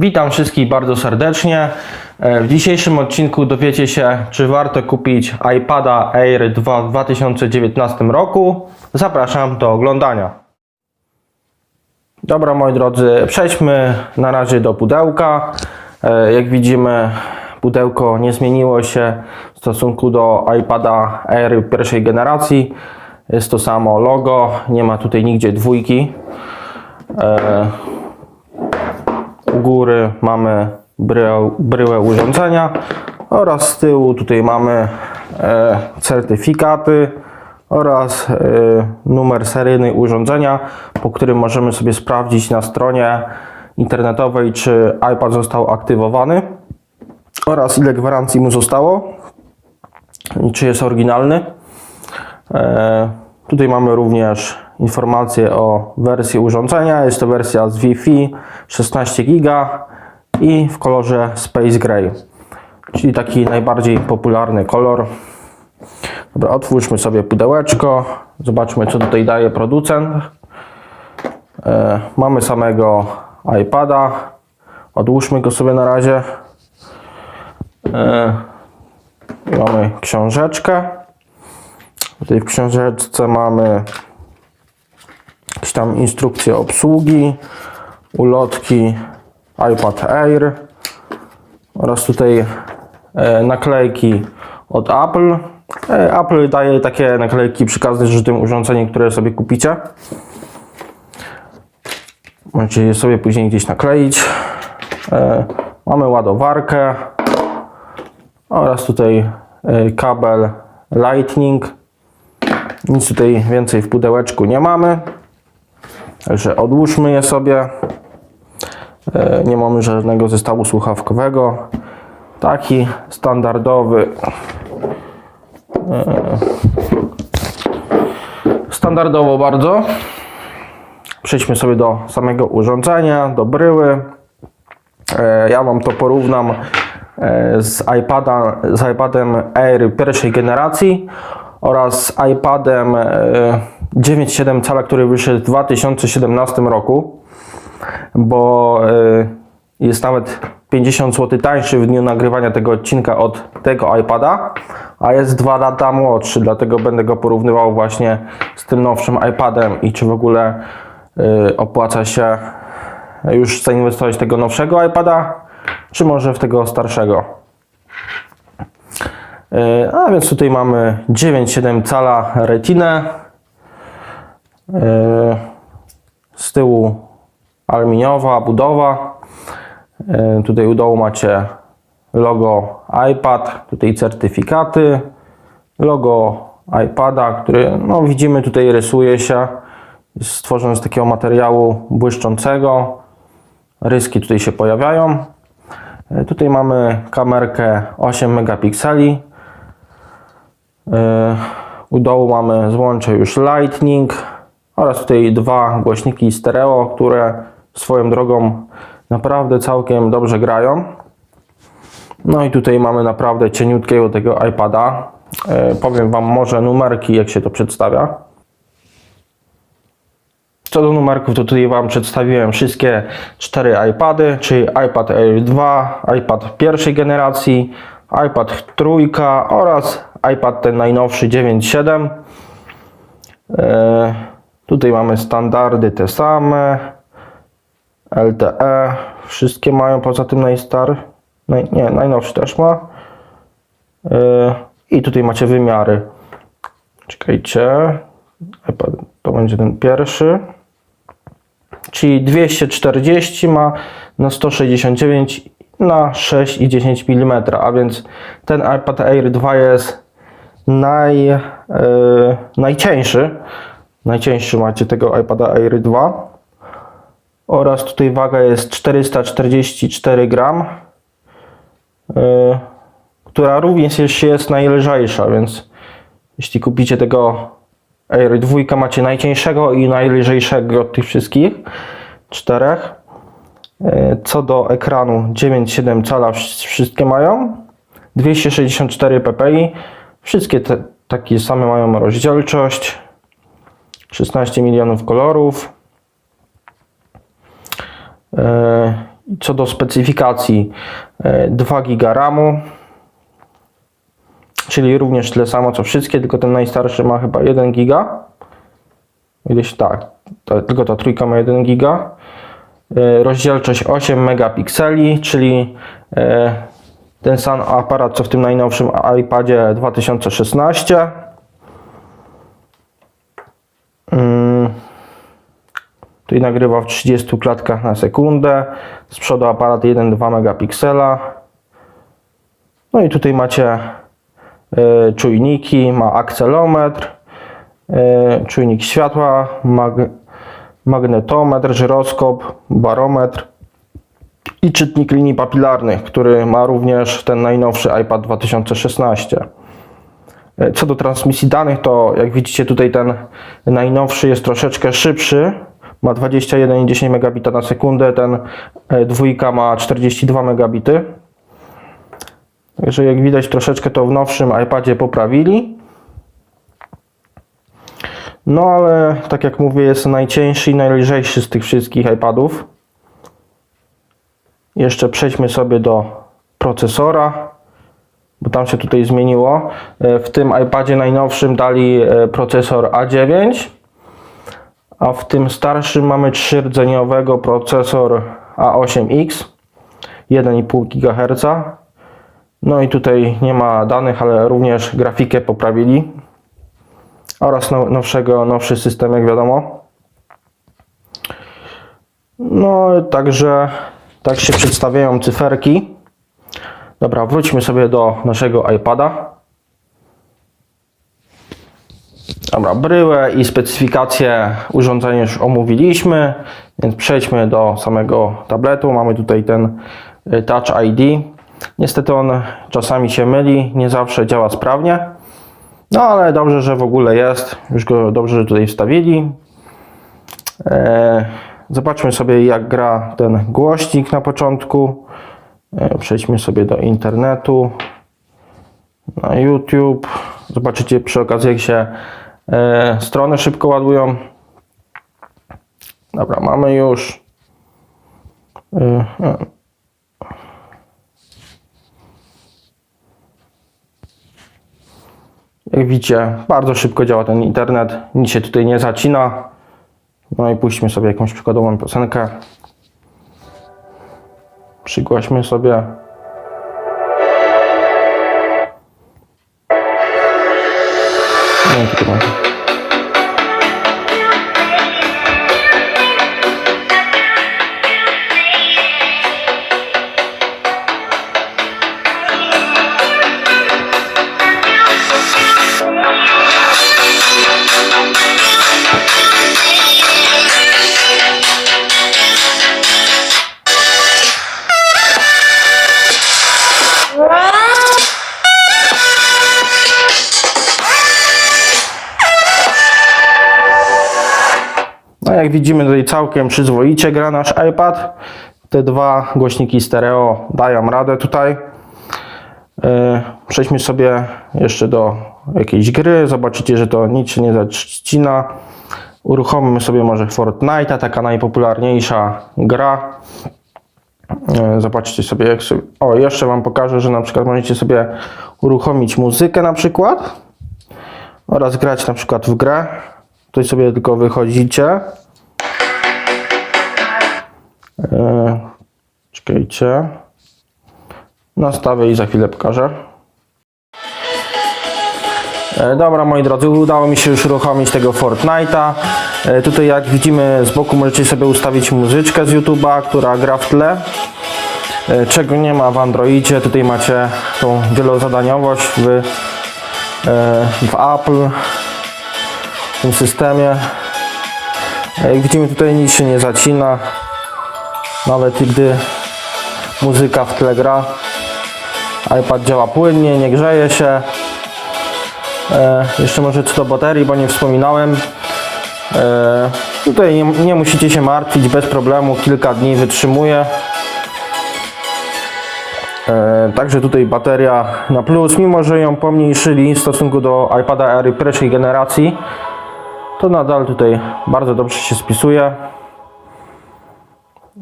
Witam wszystkich bardzo serdecznie. E, W dzisiejszym odcinku dowiecie się, czy warto kupić iPada Air 2 w 2019 roku. Zapraszam do oglądania. Dobra, moi drodzy, przejdźmy na razie do pudełka. E, Jak widzimy, pudełko nie zmieniło się w stosunku do iPada Air pierwszej generacji. Jest to samo logo, nie ma tutaj nigdzie dwójki. Góry mamy bryłę, bryłę urządzenia oraz z tyłu tutaj mamy e, certyfikaty oraz e, numer seryjny urządzenia, po którym możemy sobie sprawdzić na stronie internetowej, czy iPad został aktywowany oraz ile gwarancji mu zostało i czy jest oryginalny. E, tutaj mamy również informacje o wersji urządzenia. Jest to wersja z Wi-Fi 16 GB i w kolorze Space Gray, czyli taki najbardziej popularny kolor. Dobra, otwórzmy sobie pudełeczko. Zobaczmy, co tutaj daje producent. E, mamy samego iPada. Odłóżmy go sobie na razie. E, mamy książeczkę. Tutaj w książeczce mamy jakieś tam instrukcje obsługi, ulotki iPad Air oraz tutaj e, naklejki od Apple. E, Apple daje takie naklejki przy każdym tym urządzeniu, które sobie kupicie. Możecie je sobie później gdzieś nakleić. E, Mamy ładowarkę oraz tutaj kabel Lightning. Nic tutaj więcej w pudełeczku nie mamy. Także odłóżmy je sobie. E, Nie mamy żadnego zestawu słuchawkowego. Taki standardowy. e, Standardowo bardzo. Przejdźmy sobie do samego urządzenia, do bryły. E, Ja Wam to porównam z, iPada, z iPadem Air pierwszej generacji oraz iPadem e, 9,7 cala, który wyszedł w 2017 roku, bo e, jest nawet 50 zł tańszy w dniu nagrywania tego odcinka od tego iPada, a jest 2 lata młodszy, dlatego będę go porównywał właśnie z tym nowszym iPadem i czy w ogóle e, opłaca się już zainwestować w tego nowszego iPada, czy może w tego starszego. E, A więc tutaj mamy 9,7 cala retinę. E, Z tyłu aluminiowa budowa. E, Tutaj u dołu macie logo iPad, tutaj certyfikaty, logo iPada, który no, widzimy tutaj rysuje się. Jest stworzony z takiego materiału błyszczącego. Ryski tutaj się pojawiają. Tutaj mamy kamerkę 8 megapikseli. E, U dołu mamy złącze już Lightning oraz tutaj dwa głośniki stereo, które swoją drogą naprawdę całkiem dobrze grają. No i tutaj mamy naprawdę cieniutkiego tego iPada. E, Powiem Wam może numerki, jak się to przedstawia. Co do numerków, to tutaj Wam przedstawiłem wszystkie cztery iPady, czyli iPad Air 2, iPad pierwszej generacji, iPad trójka oraz iPad ten najnowszy 9.7. E, tutaj mamy standardy te same, LTE, wszystkie mają poza tym najstar, naj, nie, najnowszy też ma. E, I tutaj macie wymiary. Czekajcie, to będzie ten pierwszy czyli 240 ma na 169 na 6,10 mm, a więc ten iPad Air 2 jest naj, yy, najcieńszy. Najcieńszy macie tego iPada Air 2 oraz tutaj waga jest 444 gram, yy, która również jest, najlżejsza, więc jeśli kupicie tego Air 2 macie najcieńszego i najlżejszego od tych wszystkich czterech. E, Co do ekranu 9,7 cala wsz- wszystkie mają. 264 ppi. Wszystkie te, takie same mają rozdzielczość. 16 milionów kolorów. E, Co do specyfikacji, e, 2 GB RAMu, czyli również tyle samo co wszystkie, tylko ten najstarszy ma chyba 1 GB. Ileś tak, to, tylko ta trójka ma 1 GB. E, Rozdzielczość 8 megapikseli, czyli e, ten sam aparat co w tym najnowszym iPadzie 2016. Mm. Tutaj nagrywa w 30 klatkach na sekundę. Z przodu aparat 1,2 megapiksela. No i tutaj macie e, czujniki, ma akcelometr, e, czujnik światła, mag, magnetometr, żyroskop, barometr i czytnik linii papilarnych, który ma również ten najnowszy iPad 2016. E, Co do transmisji danych, to jak widzicie tutaj ten najnowszy jest troszeczkę szybszy. Ma 21,10 megabita na sekundę, ten e, dwójka ma 42 megabity. Także jak widać troszeczkę to w nowszym iPadzie poprawili. No ale tak jak mówię jest najcieńszy i najlżejszy z tych wszystkich iPadów. Jeszcze przejdźmy sobie do procesora bo tam się tutaj zmieniło. E, W tym iPadzie najnowszym dali e, procesor A9, a w tym starszym mamy 3-rdzeniowego procesor A8X 1,5 GHz. No i tutaj nie ma danych, ale również grafikę poprawili. Oraz now- nowszego, nowszy system, jak wiadomo. No, także tak się przedstawiają cyferki. Dobra, wróćmy sobie do naszego iPada. Dobra, bryłę i specyfikację urządzenia już omówiliśmy, więc przejdźmy do samego tabletu. Mamy tutaj ten y, Touch ID. Niestety on czasami się myli, nie zawsze działa sprawnie. No ale dobrze, że w ogóle jest. Już go dobrze tutaj wstawili. E, Zobaczmy sobie jak gra ten głośnik na początku. E, Przejdźmy sobie do internetu, na YouTube. Zobaczycie przy okazji, jak się e, strony szybko ładują. Dobra, mamy już. E. Jak widzicie, bardzo szybko działa ten internet, nic się tutaj nie zacina. No i puśćmy sobie jakąś przykładową piosenkę. Przygłaśmy sobie. Mam. No jak widzimy tutaj całkiem przyzwoicie gra nasz iPad. Te dwa głośniki stereo dają radę tutaj. Yy, Przejdźmy sobie jeszcze do jakiejś gry. Zobaczycie, że to nic się nie zacina. Uruchomimy sobie może Fortnite'a, taka najpopularniejsza gra. Yy, Zobaczcie sobie jak sobie... O, jeszcze Wam pokażę, że na przykład możecie sobie uruchomić muzykę na przykład oraz grać na przykład w grę. Tutaj sobie tylko wychodzicie. E, czekajcie. Nastawię i za chwilę pokażę. E, dobra moi drodzy, udało mi się już uruchomić tego Fortnite'a. E, tutaj jak widzimy z boku możecie sobie ustawić muzyczkę z YouTube'a, która gra w tle. Czego nie ma w Androidzie. Tutaj macie tą wielozadaniowość w, w Apple w tym systemie. Jak widzimy tutaj nic się nie zacina. Nawet gdy muzyka w tle gra. iPad działa płynnie, nie grzeje się. E, jeszcze może co do baterii, bo nie wspominałem. E, tutaj nie, nie musicie się martwić, bez problemu, kilka dni wytrzymuje. Także tutaj bateria na plus, mimo że ją pomniejszyli w stosunku do iPada Air pierwszej generacji, to nadal tutaj bardzo dobrze się spisuje.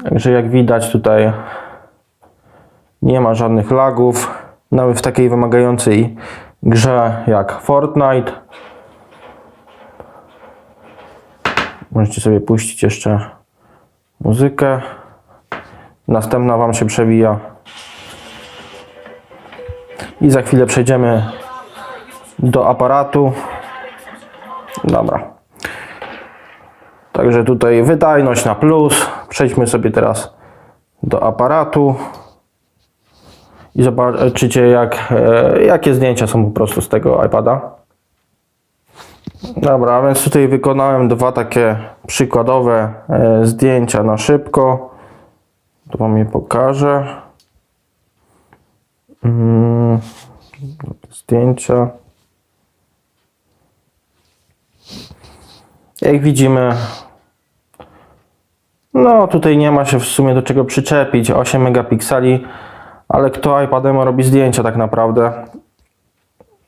Także jak widać tutaj nie ma żadnych lagów. Nawet w takiej wymagającej grze jak Fortnite. Możecie sobie puścić jeszcze muzykę. Następna Wam się przewija. I za chwilę przejdziemy do aparatu. Dobra. Także tutaj wydajność na plus. Przejdźmy sobie teraz do aparatu i zobaczycie jak, e, jakie zdjęcia są po prostu z tego iPada. Dobra, więc tutaj wykonałem dwa takie przykładowe e, zdjęcia na szybko. To Wam je pokażę. Mm, zdjęcia. Jak widzimy, no tutaj nie ma się w sumie do czego przyczepić. 8 megapikseli, ale kto iPadem robi zdjęcia tak naprawdę?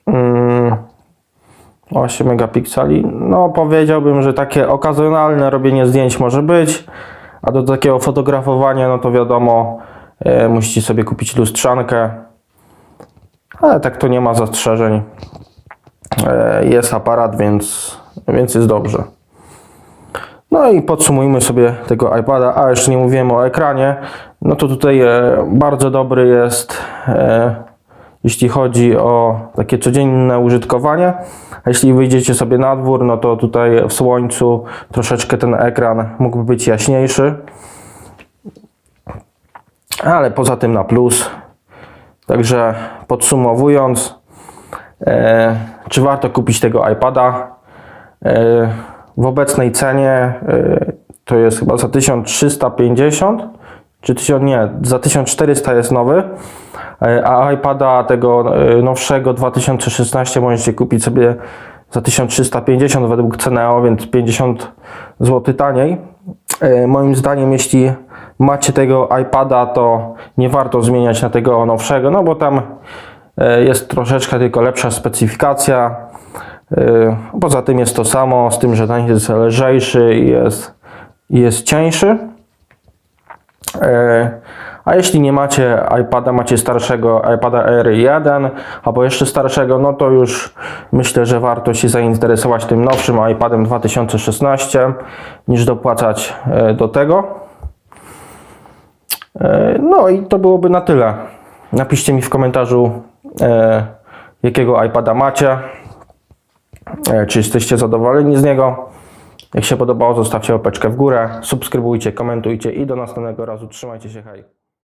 Mm, 8 megapikseli. No powiedziałbym, że takie okazjonalne robienie zdjęć może być, a do takiego fotografowania, no to wiadomo, e, musicie sobie kupić lustrzankę, ale tak to nie ma zastrzeżeń. E, jest aparat, więc, więc jest dobrze. No i podsumujmy sobie tego iPada, a jeszcze nie mówiłem o ekranie, no to tutaj e, bardzo dobry jest, e, jeśli chodzi o takie codzienne użytkowanie. A jeśli wyjdziecie sobie na dwór, no to tutaj w słońcu troszeczkę ten ekran mógłby być jaśniejszy. Ale poza tym na plus. Także podsumowując, e, czy warto kupić tego iPada? W obecnej cenie e, to jest chyba za 1350 czy 1000, nie, za 1400 jest nowy, e, a iPada tego e, nowszego 2016 możecie kupić sobie za 1350 według Ceneo, więc 50 zł taniej. Moim zdaniem, jeśli macie tego iPada, to nie warto zmieniać na tego nowszego, no bo tam jest troszeczkę tylko lepsza specyfikacja. E, Poza tym jest to samo, z tym, że ten jest lżejszy i jest, jest cieńszy. E, A jeśli nie macie iPada, macie starszego iPada R1 albo jeszcze starszego, no to już myślę, że warto się zainteresować tym nowszym iPadem 2016 niż dopłacać e, do tego. No i to byłoby na tyle. Napiszcie mi w komentarzu, jakiego iPada macie. E, Czy jesteście zadowoleni z niego? Jak się podobało, zostawcie łapeczkę w górę, subskrybujcie, komentujcie i do następnego razu. Trzymajcie się, hej!